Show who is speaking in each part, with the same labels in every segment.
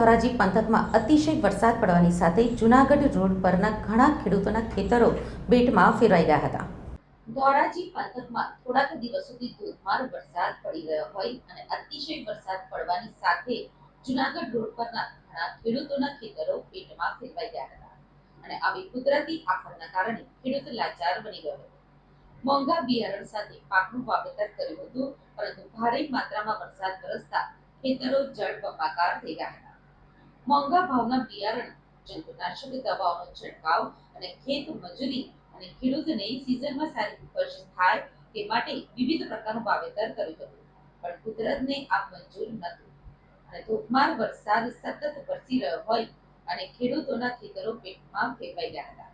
Speaker 1: ધોરાજી પંથકમાં અતિશય વરસાદ પડવાની સાથે જૂનાગઢ રોડ પરના ઘણા ખેડૂતોના ખેતરો બેટમાં ફેરવાઈ ગયા હતા. ધોરાજી પંથકમાં થોડાક દિવસોથી ધોધમાર વરસાદ પડી રહ્યો હોય અને અતિશય વરસાદ પડવાની સાથે જૂનાગઢ રોડ પરના ઘણા ખેડૂતોના ખેતરો બેટમાં ફેરવાઈ ગયા હતા અને આવી કુદરતી આફતના કારણે ખેડૂત લાચાર બની ગયો હતો. મોંઘા બિયારણ સાથે પાકનું વાવેતર કર્યું હતું, પરંતુ ભારે માત્રામાં વરસાદ વરસતા ખેતરો જળ જળબંબાકાર થઈ ગયા હતા. મોંઘા ભાવના બિયારણ, જંતુનાશક દવાઓનો છંટકાવ અને ખેત મજૂરી અને ખેડૂતને સિઝનમાં સારી ઉપજ થાય તે માટે વિવિધ પ્રકારનું વાવેતર કર્યું હતું. પણ કુદરતને આ મંજૂર નહોતું. અને ધોધમાર વરસાદ સતત વરસી રહ્યો હોય અને ખેડૂતોના ખેતરો પેટમાં ફેરવાઈ ગયા હતા.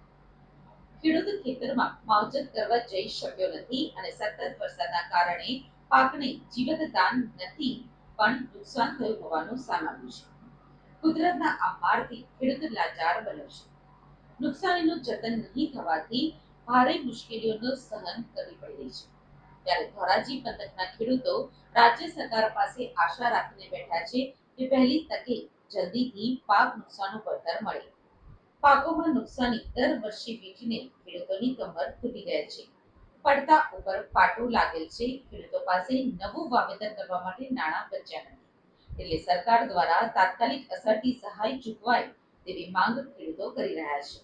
Speaker 1: ખેડૂત ખેતરમાં માવજત કરવા જઈ શક્યો નથી અને સતત વરસાદના કારણે પાકને જીવતદાન નથી પણ નુકસાન થયું હોવાનું સામે આવ્યું છે. કુદરતના આ ખેડૂત લાચાર બન્યો છે. નુકસાનીનું જતન નહીં થવાથી ભારે મુશ્કેલીઓનો સહન કરવી પડી રહી છે. ત્યારે ધોરાજી પંથકના ખેડૂતો રાજ્ય સરકાર પાસે આશા રાખીને બેઠા છે કે પહેલી તકે જલ્દીથી પાક નુકસાનનું વળતર મળે. પાકોમાં નુકસાની દર વર્ષે વેઠીને ખેડૂતોની કમર તૂટી ગઈ છે. પડતા ઉપર પાટો લાગેલ છે. ખેડૂતો પાસે નવું વાવેતર કરવા માટે નાણાં બચ્યા નથી. એટલે સરકાર દ્વારા તાત્કાલિક અસરથી સહાય ચૂકવાય તેવી માંગ ખેડૂતો કરી રહ્યા છે.